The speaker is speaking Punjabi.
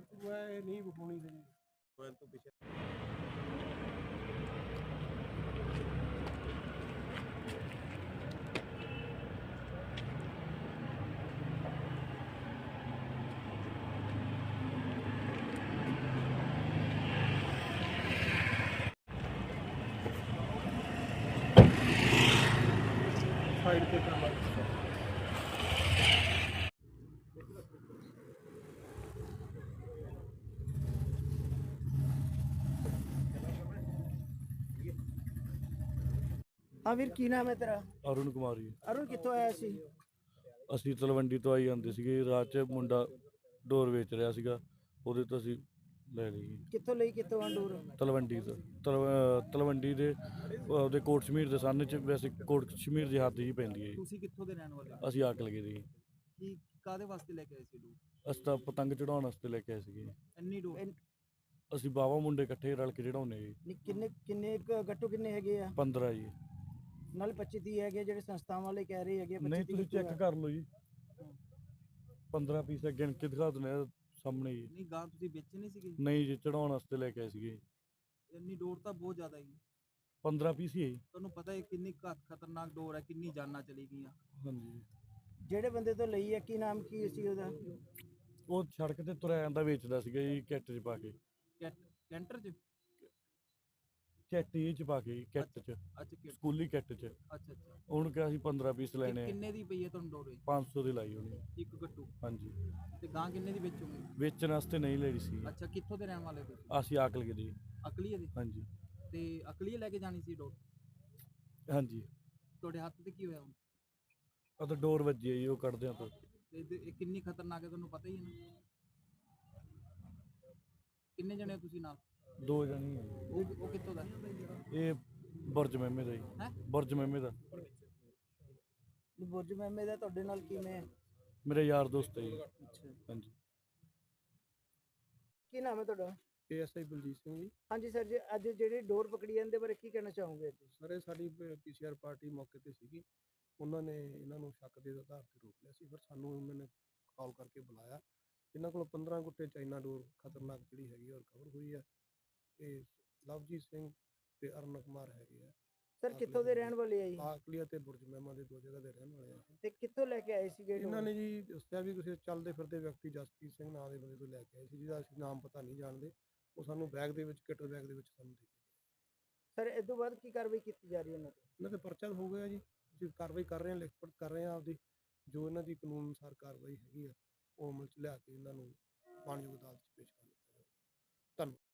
ਮੈਂ ਨਹੀਂ ਵਿਖਾਉਣੀ ਸੀ ਮੋਬਾਈਲ ਤੋਂ ਪਿੱਛੇ ਸਾਈਡ ਤੇ ਕਰਵਾ ਹਾਂ ਵੀਰ ਕੀ ਨਾਮ ਹੈ ਤੇਰਾ? ਅਰੁਣ ਕੁਮਾਰ ਜੀ। ਅਰੁਣ ਕਿੱਥੋਂ ਆਇਆ ਸੀ? ਅਸੀਂ ਤਲਵੰਡੀ ਤੋਂ ਆਈ ਜਾਂਦੇ ਸੀਗੇ ਰਾਤ 'ਚ ਮੁੰਡਾ ਡੋਰ ਵੇਚ ਰਿਹਾ ਸੀਗਾ ਉਹਦੇ ਤੋਂ ਅਸੀਂ ਲੈ ਲਈ ਜੀ। ਕਿੱਥੋਂ ਲਈ ਕਿੱਥੋਂ ਅੰਡੂਰ ਤਲਵੰਡੀ ਤੋਂ। ਤਲਵ- ਤਲਵੰਡੀ ਦੇ ਉਹਦੇ ਕੋਟ ਸ਼ਮੀਰ ਦੇ ਸਾਹਮਣੇ ਚ ਵੈਸੇ ਕੋਟ ਸ਼ਮੀਰ ਦੀ ਹੱਦ ਹੀ ਪੈਂਦੀ ਹੈ ਜੀ। ਤੁਸੀਂ ਕਿੱਥੋਂ ਦੇ ਰਹਿਣ ਵਾਲੇ ਹੋ? ਅਸੀਂ ਆਕ ਲਗੇ ਦੀ ਕੀ ਕਾਦੇ ਵਾਸਤੇ ਲੈ ਕੇ ਆਏ ਸੀ ਅਸੀਂ ਤਾਂ ਪਤੰਗ ਚੜਾਉਣ ਵਾਸਤੇ ਲੈ ਕੇ ਆਏ ਸੀਗੇ ਇੰਨੀ ਡੂਰ? ਇੰਨ- ਅਸੀਂ ਬਾਵਾ ਮੁੰਡੇ ਇਕੱਠੇ ਰਲ ਕੇ ਚੜਾਉਨੇ ਜੀ। ਨੀ ਕਿੰਨੇ ਕਿੰਨੇ ਕੁ ਗੱਟੂ ਕਿੰਨੇ ਹੈਗੇ ਆ? 15 ਜੀ। ਨਾਲ 25 30 ਹੈਗੇ ਜਿਹੜੇ ਸੰਸਥਾਵਾਂ ਵਾਲੇ ਕਹਿ ਰਹੇ ਹੈਗੇ ਆ, 25 ਨਹੀਂ ਤੁਸੀਂ ਚੈੱਕ। ਕਰ ਲਓ ਜੀ। 15 ਪੀਸ ਗਿਣ ਕੇ ਦਿਖਾ ਦਿੰਦੇ ਆ ਸਾਹਮਣੇ ਜੀ। ਨਹੀਂ ਗਾਂ ਤੁਸੀਂ ਵੇਚੇ ਨਹੀਂ ਸੀਗੇ? ਨਹੀਂ ਜੀ ਚੜਾਉਣ ਵਾਸਤੇ ਲੈ ਕੇ ਆਏ ਸੀਗੇ ਇੰਨੀ ਡੋਰ ਤਾਂ ਬਹੁਤ ਜ਼ਿਆਦਾ ਹੈ 15 ਪੀਸ ਹੀ ਹੈ ਜੀ। ਤੁਹਾਨੂੰ ਪਤਾ ਹੈ ਕਿੰਨੀ ਘ- ਖਤਰਨਾਕ ਡੋਰ ਹੈ ਕਿੰਨੀ ਜਾਨਾਂ ਚਲੀ ਗਈਆਂ। ਹਾਂਜੀ। ਜਿਹੜੇ ਬੰਦੇ ਤੋਂ ਲਈ ਹੈ ਕੀ ਨਾਮ ਕੀ ਸੀ ਉਹਦਾ? ਉਹ ਸੜਕ ਤੇ ਤੁਰਿਆ ਜਾਂਦਾ ਵੇਚਦਾ ਸੀਗਾ ਜੀ ਕਿੱਟ 'ਚ ਪਾ ਕੇ। ਕੈਟ ਕੈਂਟਰ ਚ? ਕਿੱਟ ਹੀ 'ਚ ਪਾ ਕੇ ਕਿੱਟ 'ਚ ਅੱਛਾ ਕਿੱਟ ਸਕੂਲੀ ਕਿੱਟ 'ਚ। ਅੱਛਾ ਅੱਛਾ। ਉਹਨੂੰ ਕਿਹਾ ਸੀ 15 ਪੀਸ ਲੈਣੇ ਆ ਕਿੰਨੇ ਦੀ ਪਈ ਹੈ ਤੁਹਾਨੂੰ ਡੋਰ ਇਹ? 500 ਦੀ ਲਾਈ ਹੋਣੀ ਇੱਕ ਗੱਟੂ। ਹਾਂਜੀ। ਤੇ ਗਾਂ ਕਿੰਨੇ ਦੀ ਵੇਚੋਗੇ? ਵੇਚਣ ਵਾਸਤੇ ਨਹੀਂ ਲੈਣੀ ਸੀ। ਅੱਛਾ ਕਿੱਥੋਂ ਦੇ ਰਹਿਣ ਵਾਲੇ ਹੋ ਤੁਸੀਂ? ਅਸੀਂ ਆਕਲ ਗਏ ਜੀ ਅਕਲੀਏ ਦੇ? ਹਾਂਜੀ। ਤੇ ਅਕਲੀਏ ਲੈ ਕੇ ਜਾਣੀ ਸੀ ਡੋਰ? ਹਾਂਜੀ। ਤੁਹਾਡੇ ਹੱਥ ਤੇ ਕੀ ਹੋਇਆ ਹੁਣ? ਉਹ ਤਾਂ ਡੋਰ ਵੱਜੀ ਹੈ ਜੀ ਉਹ ਕੱਢਦੇ ਆ ਤਾਂ ਤੇ ਇਹਦੇ- ਇਹ ਕਿੰਨੀ ਖਤਰਨਾਕ ਹੈ ਤੁਹਾਨੂੰ ਪਤਾ ਹੀ ਹੈ ਨਾ? ਕਿੰਨੇ ਜਣੇ ਹੋ ਤੁਸੀਂ ਨਾਲ? ਦੋ ਜਣੀ ਉਹ ਉਹ ਕਿੱਥੋਂ ਦਾ? ਇਹ ਬੁਰਜ ਮਹਿਮੇ ਦਾ ਜੀ। ਹੈਂ? ਬੁਰਜ ਮਹਿਮੇ ਦਾ। ਬੁਰਜ ਮਹਿਮੇ ਦਾ ਤੁਹਾਡੇ ਨਾਲ ਕਿਵੇਂ ਹੈ? ਮੇਰੇ ਯਾਰ ਦੋਸਤ ਹੈ ਜੀ। ਹਾਂਜੀ। ਕੀ ਨਾਮ ਹੈ ਤੁਹਾਡਾ? ਏਐਸਆਈ ਬਲਜੀਤ ਸਿੰਘ ਜੀ। ਹਾਂਜੀ ਸਰ ਜੀ ਅੱਜ ਜਿਹੜੀ ਡੋਰ ਪਕੜੀ ਹੈ ਇਹਦੇ ਬਾਰੇ ਕੀ ਕਹਿਣਾ ਚਾਹੋਗੇ ਅੱਜ? ਸਰ ਇਹ ਸਾਡੀ ਪੀਸੀਆਰ ਪਾਰਟੀ ਮੌਕੇ ਤੇ ਸੀਗੀ। ਉਹਨਾਂ ਨੇ ਇਹਨਾਂ ਨੂੰ ਸ਼ੱਕ ਦੇ ਆਧਾਰ ਤੇ ਰੋਕ ਲਿਆ ਸੀ। ਫਿਰ ਸਾਨੂੰ ਉਹਨਾਂ ਨੇ ਕਾਲ ਕਰਕੇ ਬੁਲਾਇਆ। ਇਹਨਾਂ ਕੋਲ 15 ਗੁੱਟੇ ਚਾਈਨਾ ਡੋਰ ਖਤਰਨਾਕ ਜਿਹੜੀ ਹੈਗੀ ਔਰ ਕਵਰ ਹੋਈ ਹੈ ਇਹ ਲਵਜੀਤ ਸਿੰਘ ਤੇ ਅਰਨ ਕੁਮਾਰ ਹੈਗੇ ਆ। ਸਰ ਕਿੱਥੋਂ ਦੇ ਰਹਿਣ ਵਾਲੇ ਆ ਜੀ? ਆਕਲੀਆ ਤੇ ਬੁਰਜ ਮਹਿਮਾ ਦੇ ਦੋ ਜਗ੍ਹਾ ਦੇ ਰਹਿਣ ਵਾਲੇ ਆ। ਤੇ ਕਿੱਥੋਂ ਲੈ ਕੇ ਆਏ ਸੀਗੇ ਇਹਨਾਂ ਨੇ ਜੀ ਦੱਸਿਆ ਵੀ ਕਿਸੇ ਚੱਲਦੇ ਫਿਰਦੇ ਵਿਅਕਤੀ ਜਸਪੀਤ ਸਿੰਘ ਨਾਂ ਦੇ ਬੰਦੇ ਤੋਂ ਲੈ ਕੇ ਆਏ ਸੀ ਜਿਹਦਾ ਅਸੀਂ ਨਾਮ ਪਤਾ ਨਹੀਂ ਜਾਣਦੇ। ਉਹ ਸਾਨੂੰ ਬੈਗ ਦੇ ਵਿੱਚ ਕਿੱਟ ਬੈਗ ਦੇ ਵਿੱਚ ਸਾਨੂੰ ਦੇ ਗਏ। ਸਰ ਇਸ ਤੋਂ ਬਾਅਦ ਕੀ ਕਾਰਵਾਈ ਕੀਤੀ ਜਾ ਰਹੀ ਹੈ ਇਹਨਾਂ ਤੇ? ਇਹਨਾਂ ਤੇ ਪਰਚਾ ਹੋ ਗਿਆ ਜੀ। ਅਸੀਂ ਕਾਰਵਾਈ ਕਰ ਰਹੇ ਹਾਂ ਲਿਖਤ ਕਰ ਰਹੇ ਹਾਂ ਆਪਦੀ। ਜੋ ਇਹਨਾਂ ਦੀ ਕਾਨੂੰਨ ਅਨੁਸਾਰ ਕਾਰਵਾਈ ਹੈਗੀ ਆ ਉਹ ਅਮਲ ਚ ਲਿਆ ਕੇ ਇਹਨਾਂ ਨੂੰ ਮਾਨਯੋਗ ਅਦਾਲਤ ਚ ਪੇਸ਼ ਕਰ ਦਿੱਤਾ ਜਾਊਗਾ। ਧੰਨਵਾਦ।